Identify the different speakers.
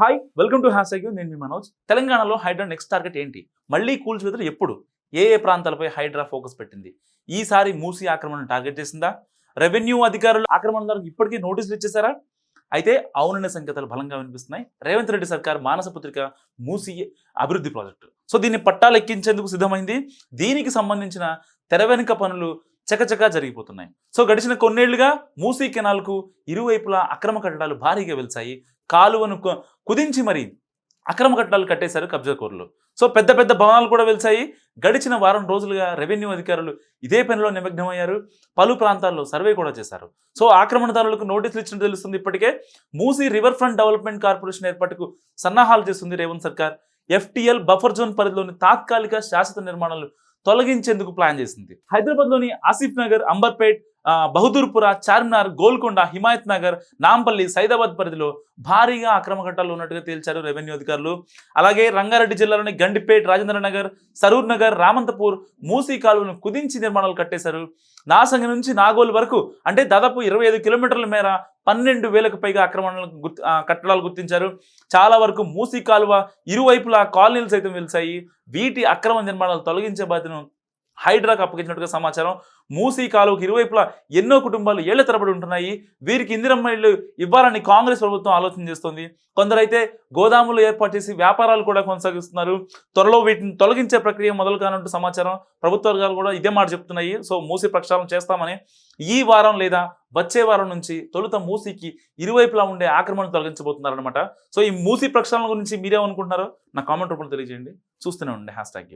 Speaker 1: Hi welcome to hashtag నేను మీ మనోజ్. తెలంగాణలో హైడ్రా నెక్స్ట్ టార్గెట్ ఏంటి? మళ్ళీ కూల్చివేతలు ఎప్పుడు? ఏ ఏ ప్రాంతాలపై హైడ్రా ఫోకస్ పెట్టింది? ఈసారి మూసి ఆక్రమణను టార్గెట్ చేసిందా? రెవెన్యూ అధికారులు ఆక్రమణదారులకు ఇప్పటికీ నోటీసులు ఇచ్చేసారా అయితే అవునన్న సంకేతాలు బలంగా వినిపిస్తున్నాయి. రేవంత్ రెడ్డి సర్కార్ మానస పత్రిక మూసి అభివృద్ధి ప్రాజెక్టు. సో దీన్ని పట్టాలెక్కించేందుకు సిద్ధమైంది. దీనికి సంబంధించిన తెర వెనుక పనులు చకచకా జరిగిపోతున్నాయి. సో గడిచిన కొన్నేళ్ళుగా మూసీ కెనాల్కు ఇరువైపులా అక్రమ కట్టడాలు భారీగా వెలిసాయి కాలువను కు- కుదించి మరి అక్రమ కట్టడాలు కట్టేశారు కబ్జాకోరులు సో పెద్ద పెద్ద భవనాలు కూడా వెలిసాయి గడిచిన వారం రోజులుగా రెవెన్యూ అధికారులు ఇదే పనిలో నిమగ్నమయ్యారు. పలు ప్రాంతాల్లో సర్వే కూడా చేశారు. సో ఆక్రమణదారులకు నోటీసులు ఇచ్చినట్టు తెలుస్తుంది ఇప్పటికే Musi river front development corporation ఏర్పాటుకు సన్నాహాలు చేస్తుంది రేవంత్ సర్కార్. ఎఫ్టీఎల్ బఫర్ జోన్ పరిధిలోని తాత్కాలిక శాశ్వత నిర్మాణాలు తొలగించేందుకు ప్లాన్ చేసింది. హైదరాబాద్లోని ఆసిఫ్ నగర్ అంబర్పేట్ బహదూర్పుర చార్మినార్ గోల్కొండ హిమాయత్ నగర్ నాంపల్లి సైదాబాద్ పరిధిలో భారీగా అక్రమ ఘట్టాలు ఉన్నట్టుగా తేల్చారు రెవెన్యూ అధికారులు. అలాగే రంగారెడ్డి జిల్లాలోని గండిపేట్ రాజేంద్ర నగర్ సరూర్ నగర్ రామంతపూర్ మూసీ కాలువను కుదించి నిర్మాణాలు కట్టేశారు. నాసంగి నుంచి నాగోల్ వరకు అంటే దాదాపు ఇరవై ఐదు కిలోమీటర్ల మేర పన్నెండు వేలకు పైగా ఆక్రమణలు గుర్తు కట్టడాలు గుర్తించారు. చాలా వరకు మూసీ కాలువ ఇరువైపులా కాలనీలు సైతం వెలిసాయి వీటి అక్రమ నిర్మాణాలు తొలగించే బాధ్యతను హైడ్రాకు అప్పగించినట్టుగా సమాచారం. మూసీ కాలువకి ఇరువైపులా ఎన్నో కుటుంబాలు ఏళ్ళ తరబడి ఉంటున్నాయి. వీరికి ఇందిరమ్మ ఇళ్ళు ఇవ్వాలని కాంగ్రెస్ ప్రభుత్వం ఆలోచన చేస్తోంది. కొందరైతే గోదాములు ఏర్పాటు చేసి వ్యాపారాలు కూడా కొనసాగిస్తున్నారు. త్వరలో వీటిని తొలగించే ప్రక్రియ మొదలు కానట్టు సమాచారం ప్రభుత్వ వర్గాలు కూడా ఇదే మాట చెప్తున్నాయి. సో మూసీ ప్రక్షాళన చేస్తామని. ఈ వారం లేదా వచ్చే వారం నుంచి తొలుత మూసీకి ఇరువైపులా ఉండే ఆక్రమణ తొలగించబోతున్నారనమాట సో ఈ మూసీ ప్రక్షాళన గురించి మీరేమనుకుంటున్నారో నా కామెంట్ రూపంలో తెలియజేయండి. చూస్తూనే ఉండే హ్యాష్ ట్యాగ్